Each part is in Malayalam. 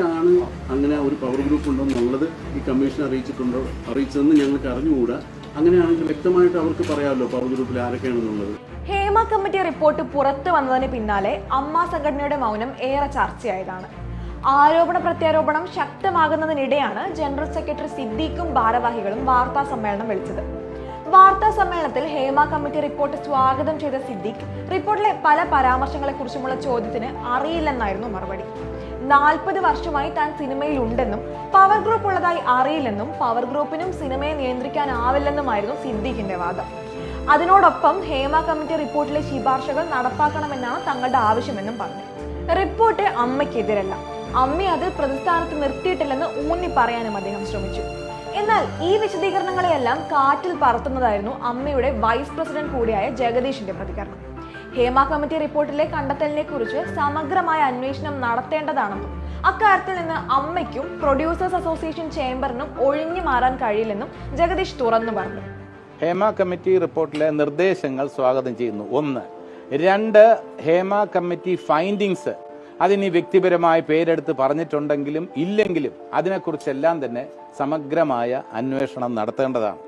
ആണ്. അങ്ങനെ ഒരു പവർ ഗ്രൂപ്പ് ഉണ്ടോ എന്നുള്ളത് ഈ കമ്മീഷൻ അറിയിച്ചിട്ടുണ്ടോ അറിയിച്ചതെന്ന് ഞങ്ങൾക്ക് അറിഞ്ഞുകൂടാ. അങ്ങനെയാണെങ്കിൽ വ്യക്തമായിട്ട് അവർക്ക് പറയാമല്ലോ പവർ ഗ്രൂപ്പിൽ ആരൊക്കെയാണെന്നുള്ളത്. ഹേമ കമ്മിറ്റി റിപ്പോർട്ട് പുറത്തു വന്നതിന് പിന്നാലെ അമ്മ സംഘടനയുടെ മൗനം ഏറെ ചർച്ചയായതാണ്. ആരോപണ പ്രത്യാരോപണം ശക്തമാകുന്നതിനിടെയാണ് ജനറൽ സെക്രട്ടറി സിദ്ദീഖും ഭാരവാഹികളും വാർത്താ സമ്മേളനം വിളിച്ചത്. വാർത്താ സമ്മേളനത്തിൽ ഹേമ കമ്മിറ്റി റിപ്പോർട്ട് സ്വാഗതം ചെയ്ത സിദ്ദീഖ് റിപ്പോർട്ടിലെ പല പരാമർശങ്ങളെക്കുറിച്ചുമുള്ള ചോദ്യത്തിന് അറിയില്ലെന്നായിരുന്നു മറുപടി. നാൽപ്പത് വർഷമായി താൻ സിനിമയിൽ ഉണ്ടെന്നും പവർ ഗ്രൂപ്പ് ഉള്ളതായി അറിയില്ലെന്നും പവർ ഗ്രൂപ്പിനും സിനിമയെ നിയന്ത്രിക്കാനാവില്ലെന്നുമായിരുന്നു സിദ്ദീഖിന്റെ വാദം. അതിനോടൊപ്പം ഹേമ കമ്മിറ്റി റിപ്പോർട്ടിലെ ശിപാർശകൾ നടപ്പാക്കണമെന്നാണ് തങ്ങളുടെ ആവശ്യമെന്നും പറഞ്ഞു. റിപ്പോർട്ട് അമ്മയ്ക്കെതിരല്ല. അമ്മ അത് പ്രതിസ്ഥാനത്ത് നിർത്തിയിട്ടില്ലെന്ന് ഊന്നി പറയാനും അദ്ദേഹം ശ്രമിച്ചു. എന്നാൽ ഈ വിശദീകരണങ്ങളെയെല്ലാം കാറ്റിൽ പറത്തുന്നതായിരുന്നു അമ്മയുടെ വൈസ് പ്രസിഡന്റ് കൂടിയായ ജഗദീഷിന്റെ പ്രതികരണം. ഹേമ കമ്മിറ്റി റിപ്പോർട്ടിലെ കണ്ടെത്തലിനെ കുറിച്ച് സമഗ്രമായ അന്വേഷണം നടത്തേണ്ടതാണെന്നും അക്കാര്യത്തിൽ നിന്ന് അമ്മയ്ക്കും പ്രൊഡ്യൂസേഴ്സ് അസോസിയേഷൻ ചേംബറിനും ഒഴിഞ്ഞു മാറാൻ കഴിയില്ലെന്നും ജഗദീഷ് തുറന്നു പറഞ്ഞു. ഹേമ കമ്മിറ്റി റിപ്പോർട്ടിലെ നിർദ്ദേശങ്ങൾ സ്വാഗതം ചെയ്യുന്നു. ഒന്ന് രണ്ട് ഹേമ കമ്മിറ്റി ഫൈൻഡിങ്സ് അതിനി വ്യക്തിപരമായി പേരെടുത്ത് പറഞ്ഞിട്ടുണ്ടെങ്കിലും ഇല്ലെങ്കിലും അതിനെക്കുറിച്ചെല്ലാം തന്നെ സമഗ്രമായ അന്വേഷണം നടത്തേണ്ടതാണ്.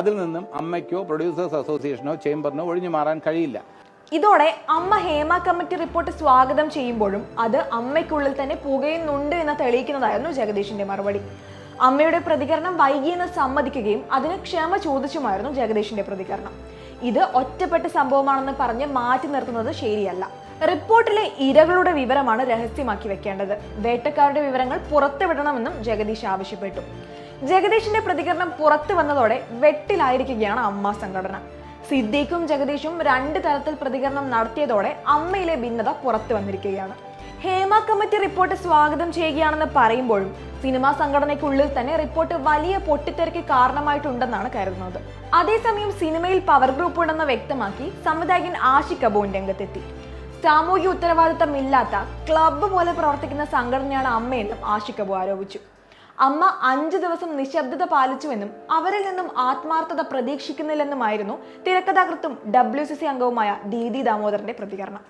അതിൽ നിന്നും അമ്മയ്ക്കോ പ്രൊഡ്യൂസേഴ്സ് അസോസിയേഷനോ ചേംബറിനോ ഒഴിഞ്ഞു മാറാൻ കഴിയില്ല. ഇതോടെ അമ്മ ഹേമ കമ്മിറ്റി റിപ്പോർട്ട് സ്വാഗതം ചെയ്യുമ്പോഴും അത് അമ്മയ്ക്കുള്ളിൽ തന്നെ പുകയുന്നുണ്ട് എന്ന് തെളിയിക്കുന്നതായിരുന്നു ജഗദീഷിന്റെ മറുപടി. അമ്മയുടെ പ്രതികരണം വൈകിയെന്ന് സമ്മതിക്കുകയും അതിന് ക്ഷമ ചോദിച്ചുമായിരുന്നു ജഗദീഷിന്റെ പ്രതികരണം. ഇത് ഒറ്റപ്പെട്ട സംഭവമാണെന്ന് പറഞ്ഞ് മാറ്റി നിർത്തുന്നത് ശരിയല്ല. റിപ്പോർട്ടിലെ ഇരകളുടെ വിവരമാണ് രഹസ്യമാക്കി വെക്കേണ്ടത്. വേട്ടക്കാരുടെ വിവരങ്ങൾ പുറത്തുവിടണമെന്നും ജഗദീഷ് ആവശ്യപ്പെട്ടു. ജഗദീഷിന്റെ പ്രതികരണം പുറത്തു വന്നതോടെ വെട്ടിലായിരിക്കുകയാണ് അമ്മ സംഘടന. സിദ്ദീഖും ജഗദീഷും രണ്ട് തരത്തിൽ പ്രതികരണം നടത്തിയതോടെ അമ്മയിലെ ഭിന്നത പുറത്തു വന്നിരിക്കുകയാണ്. ഹേമ കമ്മിറ്റി റിപ്പോർട്ട് സ്വാഗതം ചെയ്യുകയാണെന്ന് പറയുമ്പോഴും സിനിമാ സംഘടനയ്ക്കുള്ളിൽ തന്നെ റിപ്പോർട്ട് വലിയ പൊട്ടിത്തെറിക്ക് കാരണമായിട്ടുണ്ടെന്നാണ് കരുതുന്നത്. അതേസമയം സിനിമയിൽ പവർ ഗ്രൂപ്പ് ഉണ്ടെന്ന് വ്യക്തമാക്കി സംവിധായകൻ ആഷിഖ് കപൂർ രംഗത്തെത്തി. സാമൂഹ്യ ഉത്തരവാദിത്തമില്ലാത്ത ക്ലബ്ബ് പോലെ പ്രവർത്തിക്കുന്ന സംഘടനയാണ് അമ്മയെന്നും ആഷിഖ് കപൂർ ആരോപിച്ചു. അമ്മ അഞ്ചു ദിവസം നിശബ്ദത പാലിച്ചുവെന്നും അവരിൽ നിന്നും ആത്മാർത്ഥത പ്രതീക്ഷിക്കുന്നില്ലെന്നുമായിരുന്നു തിരക്കഥാകൃത്തും ഡബ്ല്യു സി സി അംഗവുമായ ദീദി ദാമോദരന്റെ പ്രതികരണം.